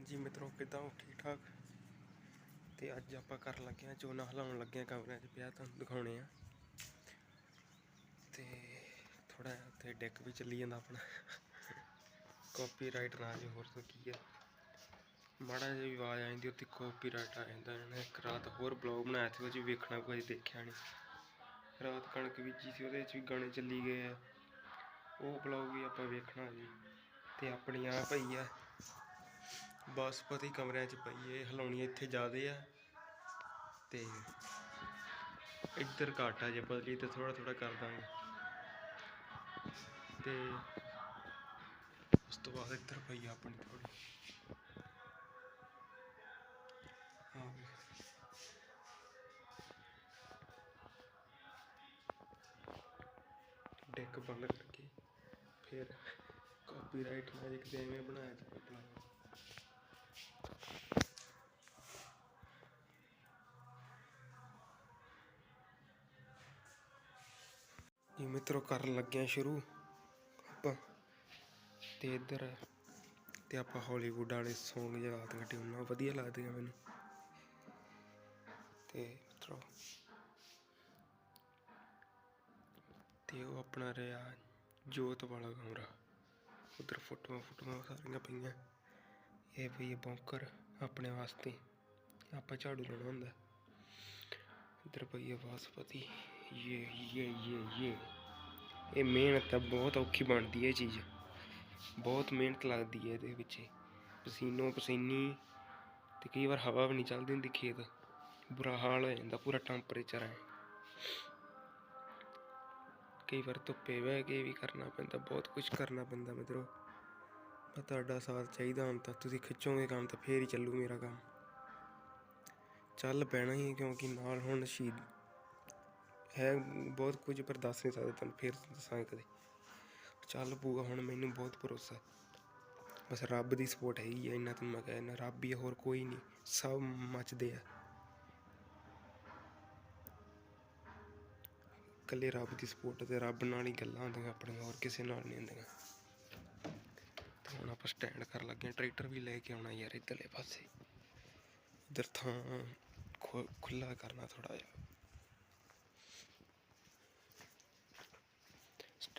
ਹਾਂਜੀ ਮਿੱਤਰੋ, ਕਿਦਾਂ ਹੋ? ਠੀਕ ਠਾਕ? ਤੇ ਅੱਜ ਆਪਾਂ ਕਰਨ ਲੱਗੇ ਆ ਚੋਨਾ ਹਲਾਉਣ ਲੱਗੇ ਆ ਕਮਰਿਆਂ 'ਚ ਪਿਆ ਤੁਹਾਨੂੰ ਦਿਖਾਉਣੇ ਆ। ਤੇ ਥੋੜਾ ਉੱਥੇ ਡੈਕ ਵੀ ਚੱਲੀ ਜਾਂਦਾ ਆਪਣਾ। ਕਾਪੀਰਾਈਟ ਨਾ ਜੇ ਹੋਰ ਤਾਂ ਕੀ ਆ। ਮਾੜਾ ਜਿਹਾ ਵੀ ਆਵਾਜ਼ ਆ ਜਾਂਦੀ, ਉੱਥੇ ਕਾਪੀਰਾਈਟ ਆ ਜਾਂਦਾ। ਇਹਨੇ ਇੱਕ ਰਾਤ ਹੋਰ ਬਲੌਗ ਬਣਾਇਆ ਸੀ ਉਹ 'ਚ ਵੇਖਣਾ ਕੋਈ ਦੇਖਿਆ ਨਹੀਂ। ਰਾਤ ਕਣਕ ਬੀਜੀ ਸੀ, ਉਹਦੇ 'ਚ ਵੀ ਗਾਣੇ ਚੱਲੀ ਗਏ ਆ। ਉਹ ਬਲੌਗ ਵੀ ਆਪਾਂ ਵੇਖਣਾ ਜੀ। ਤੇ ਆਪਣੀ ਆ ਪਈ ਆ ਬਾਸਪਤੀ ਕਮਰਿਆਂ 'ਚ ਪਈ ਏ, ਹਲਾਉਣੀ ਇੱਥੇ ਜ਼ਿਆਦੇ ਆ। ਤੇ ਇੱਧਰ ਘੱਟ ਆ ਜੇ ਬਦਲੀ ਤੇ ਥੋੜਾ ਥੋੜਾ ਕਰ ਦਾਂਗੇ। ਤੇ ਉਸ ਤੋਂ ਬਾਅਦ ਇੱਧਰ ਪਈ ਆ ਆਪਣੀ ਥੋੜੀ ਡੈਕ ਬੰਦ ਕਰਕੇ ਫਿਰ ਕਾਪੀਰਾਈਟ ਨਾ ਜੇ ਐਵੇਂ ਬਣਾਇਆ ਜਾਵੇ। ਮਿੱਤਰੋ ਕਰਨ ਲੱਗਿਆ ਸ਼ੁਰੂ। ਆਪਾਂ ਤੇ ਇੱਧਰ ਤੇ ਆਪਾਂ ਹਾਲੀਵੁੱਡ ਵਾਲੇ Song ਯਾਦ ਕੱਢੇ ਉਹਨਾਂ ਵਧੀਆ ਲੱਗਦੇ ਆ ਮੈਨੂੰ। ਤੇ ਮਿੱਤਰੋ, ਤੇ ਉਹ ਆਪਣਾ ਰਿਹਾ ਜੋਤ ਵਾਲਾ ਕਮਰਾ। ਉਧਰ ਫੋਟੋਆਂ ਫੋਟੋਆਂ ਸਾਰੀਆਂ ਪਈਆਂ। ਇਹ ਪਈ ਬੌਂਕਰ ਆਪਣੇ ਵਾਸਤੇ। ਆਪਾਂ ਝਾੜੂ ਲਾਉਣਾ ਹੁੰਦਾ। ਇੱਧਰ ਪਈ ਹੈ ਬਾਸਪਤੀ। ਇਹ ਇਹ ਇਹ ਇਹ ਇਹ ਮਿਹਨਤ ਤਾਂ ਬਹੁਤ ਔਖੀ ਬਣਦੀ ਹੈ ਇਹ ਚੀਜ਼। ਬਹੁਤ ਮਿਹਨਤ ਲੱਗਦੀ ਹੈ ਇਹਦੇ ਵਿੱਚ। ਪਸੀਨੋ ਪਸੀਨੀ ਤੇ ਕਈ ਵਾਰ ਹਵਾ ਵੀ ਨਹੀਂ ਚੱਲਦੀ ਹੁੰਦੀ ਖੇਤ। ਬੁਰਾ ਹਾਲ ਹੋ ਜਾਂਦਾ, ਪੂਰਾ ਟੈਂਪਰੇਚਰ ਹੈ। ਕਈ ਵਾਰ ਧੁੱਪੇ ਬਹਿ ਕੇ ਵੀ ਕਰਨਾ ਪੈਂਦਾ, ਬਹੁਤ ਕੁਝ ਕਰਨਾ ਪੈਂਦਾ ਮਿੱਤਰੋ। ਪਰ ਤੁਹਾਡਾ ਸਾਥ ਚਾਹੀਦਾ ਹੁਣ ਤਾਂ, ਤੁਸੀਂ ਖਿੱਚੋਗੇ ਕੰਮ ਤਾਂ ਫੇਰ ਹੀ ਚੱਲੂ ਮੇਰਾ ਕੰਮ। ਚੱਲ ਪੈਣਾ ਹੀ ਕਿਉਂਕਿ ਨਾਲ ਹੁਣ ਸ਼ਹੀਦ ਹੈ ਬਹੁਤ ਕੁਝ ਪਰ ਦੱਸ ਨਹੀਂ ਸਕਦੇ ਤੁਹਾਨੂੰ ਫਿਰ ਦੱਸਾਂ ਕਦੇ। ਚੱਲ ਪੂਗਾ ਹੁਣ ਮੈਨੂੰ ਬਹੁਤ ਭਰੋਸਾ। ਬਸ ਰੱਬ ਦੀ ਸਪੋਰਟ ਹੈਗੀ ਆ ਇੰਨਾ ਤੁਹਾਨੂੰ ਮੈਂ ਕਹਿੰਦਾ ਰੱਬ ਹੀ ਹੈ, ਹੋਰ ਕੋਈ ਨਹੀਂ ਸਭ ਮੱਚਦੇ ਆ। ਇਕੱਲੇ ਰੱਬ ਦੀ ਸਪੋਰਟ ਤੇ ਰੱਬ ਨਾਲ ਹੀ ਗੱਲਾਂ ਹੁੰਦੀਆਂ ਆਪਣੀਆਂ ਹੋਰ ਕਿਸੇ ਨਾਲ ਨਹੀਂ ਹੁੰਦੀਆਂ। ਤੇ ਹੁਣ ਆਪਾਂ ਸਟੈਂਡ ਕਰਨ ਲੱਗੇ ਹਾਂ ਟਰੈਕਟਰ ਵੀ ਲੈ ਕੇ ਆਉਣਾ ਯਾਰ ਇੱਧਰਲੇ ਪਾਸੇ। ਇੱਧਰ ਥਾਂ ਖੁ- ਖੁੱਲਾ ਕਰਨਾ ਥੋੜਾ ਜਿਹਾ।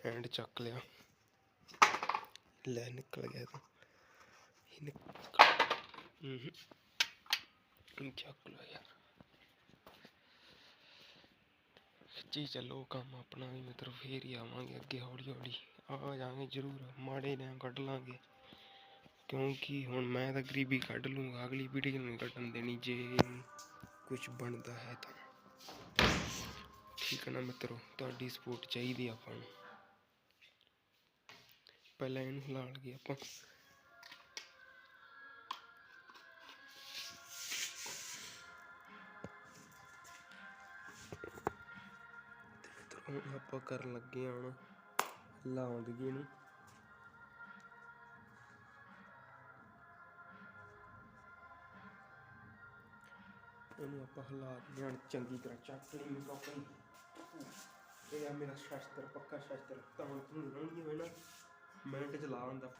ਸਟੈਂਡ ਚੱਕ ਲਿਆ। ਲੈ ਨਿਕਲ ਗਿਆ ਤਾਂ। ਇਹ ਨਿਕਲ ਚੱਕ ਲਿਆ ਯਾਰ। ਖਿੱਚੀ ਚੱਲੋ ਕੰਮ ਆਪਣਾ ਵੀ ਮਿੱਤਰ ਫੇਰ ਹੀ ਆਵਾਂਗੇ ਅੱਗੇ ਹੌਲੀ ਹੌਲੀ ਆ ਜਾਵਾਂਗੇ ਜ਼ਰੂਰ, ਮਾੜੇ ਟਾਈਮ ਕੱਢ ਲਾਂਗੇ। ਕਿਉਂਕਿ ਹੁਣ ਮੈਂ ਤਾਂ ਗਰੀਬੀ ਕੱਢ ਲੂੰਗਾ, ਅਗਲੀ ਪੀੜ੍ਹੀ ਨੂੰ ਕੱਢਣ ਦੇਣੀ, ਜੇ ਕੁਝ ਬਣਦਾ ਹੈ ਤਾਂ। ਠੀਕ ਹੈ ਨਾ ਮਿੱਤਰੋ, ਤੁਹਾਡੀ ਸਪੋਰਟ ਚਾਹੀਦੀ ਆਪਾਂ ਨੂੰ। ਪਹਿਲਾਂ ਇਹਨੂੰ ਹਿਲਾ ਲਈਏ ਆਪਾਂ। ਹੁਣ ਆਪਾਂ ਕਰਨ ਲੱਗੇ ਹਾਂ ਹੁਣ ਹਿਲਾਉਣ ਦੀ ਇਹਨੂੰ। ਇਹਨੂੰ ਆਪਾਂ ਹਿਲਾ ਦਿੰਦੇ ਚੰਗੀ ਤਰ੍ਹਾਂ ਚੱਕ ਲਈ ਨੂੰ ਇਹ ਆ ਮੇਰਾ ਸ਼ਸਤਰ, ਪੱਕਾ ਸ਼ਸਤਰ ਤਾਂ ਹੁਣ ਤੁਹਾਨੂੰ ਲਾਉਣੀ ਹੋਵੇ ਮਿੰਟ ਚ ਲਾ ਹੁੰਦਾ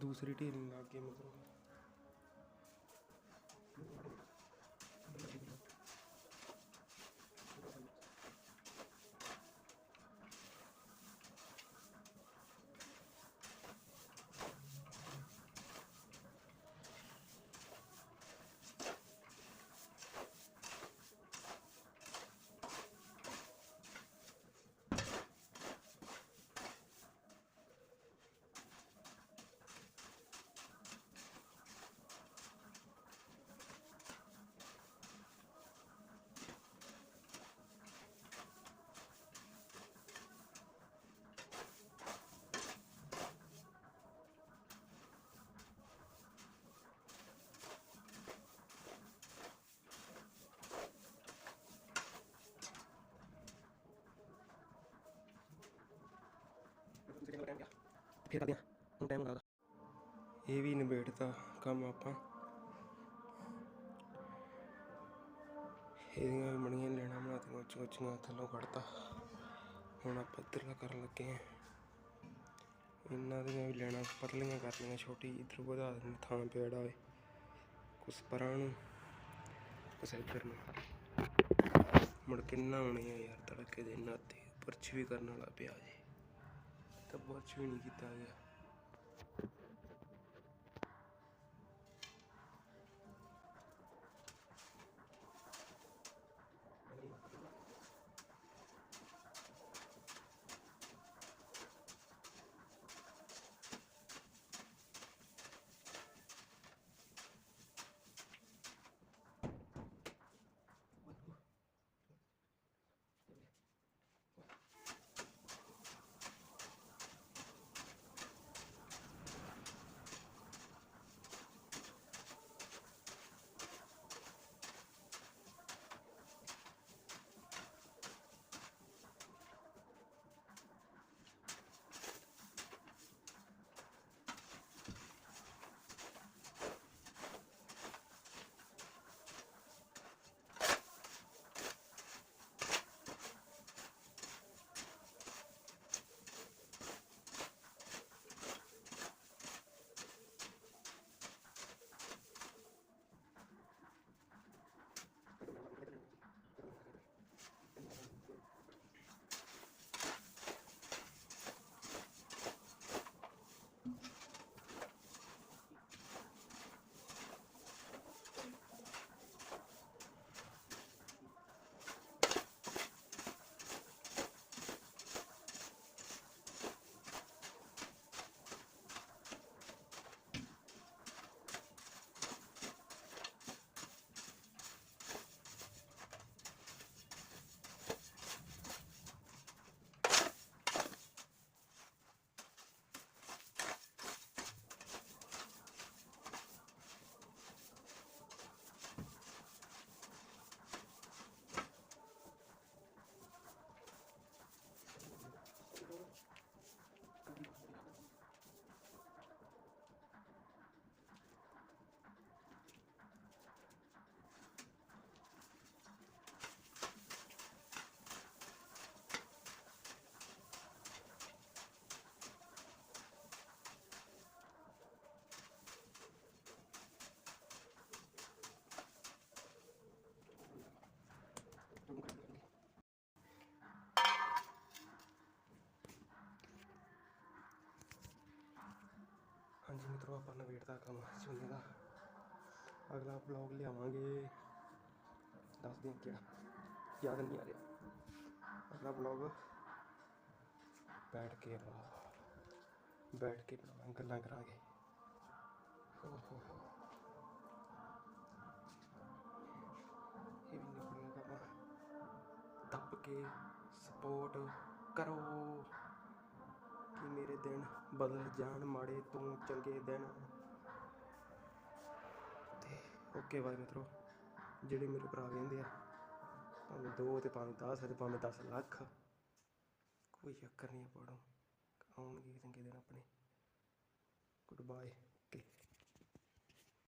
ਦੂਸਰੀ ਢੇਰੀ ਲੱਗ ਗਈ ਮਤਲਬ ਫਿਰ ਕਰਦੇ ਆ ਹੁਣ ਟਾਈਮ ਲੱਗਦਾ। ਇਹ ਵੀ ਨਿਬੇੜਤਾ ਕੰਮ ਆਪਾਂ। ਇਹਦੀਆਂ ਵੀ ਬਣੀਆਂ ਲੈਣਾ ਬਣਾਤੀਆਂ ਉੱਚੀਆਂ ਥੱਲੋਂ ਕੱਢਤਾ। ਹੁਣ ਆਪਾਂ ਇੱਧਰਲਾ ਕਰਨ ਲੱਗੇ ਆ ਇਹਨਾਂ ਦੀਆਂ ਵੀ ਲੈਣਾ, ਪਤਲੀਆਂ ਕਰਨੀਆਂ ਛੋਟੀ ਇੱਧਰ ਵਧਾ ਦੇਣੀ ਥਾਂ ਪੇੜਾ ਹੋਵੇ ਕੁਛ ਪਰਾਂ ਨੂੰ, ਕੁਛ ਇੱਧਰ ਨੂੰ। ਮੁੜ ਕੇ ਨਹਾਉਣੇ ਆ ਯਾਰ, ਤੜਕੇ ਦੇ ਨਾਤੇ ਪਰਚ ਵੀ ਕਰਨ ਵਾਲਾ ਪਿਆ ਜੀ। ਤਾਂ ਪਰਚ ਵੀ ਕੀਤਾ ਗਿਆ ਮਿੱਤਰੋ, ਆਪਾਂ ਨਵੇੜਦਾ ਕੰਮ ਝੋਨੇ ਦਾ। ਅਗਲਾ ਬਲੌਗ ਲਿਆਵਾਂਗੇ। ਦੱਸ ਦਿਨ ਕਿਹੜਾ ਯਾਦ ਨਹੀਂ ਆ ਰਿਹਾ। ਅਗਲਾ ਬਲੌਗ ਬੈਠ ਕੇ ਬੈਠ ਕੇ ਬਣਾਵਾਂਗੇ ਗੱਲਾਂ ਕਰਾਂਗੇ। ਹੋ ਇਹ ਵੀ ਨਿਕਲੂਗਾ ਕੰਮ। ਦੱਬ ਕੇ ਸਪੋਰਟ ਕਰੋ। ਦਿਨ ਬਦਲ ਜਾਣ, ਮਾੜੇ ਤੋਂ ਚੰਗੇ ਦਿਨ। ਤੇ ਓਕੇ ਬਾਈ ਮਿੱਤਰੋ, ਜਿਹੜੇ ਮੇਰੇ ਭਰਾ ਕਹਿੰਦੇ ਆ, ਭਾਵੇਂ ਦੋ ਤੇ ਭਾਵੇਂ 10 ਤੇ ਭਾਵੇਂ 10 ਲੱਖ, ਕੋਈ ਚੱਕਰ ਨਹੀਂ ਪੜੋ ਆਉਣਗੇ ਚੰਗੇ ਦਿਨ ਆਪਣੇ। Good bye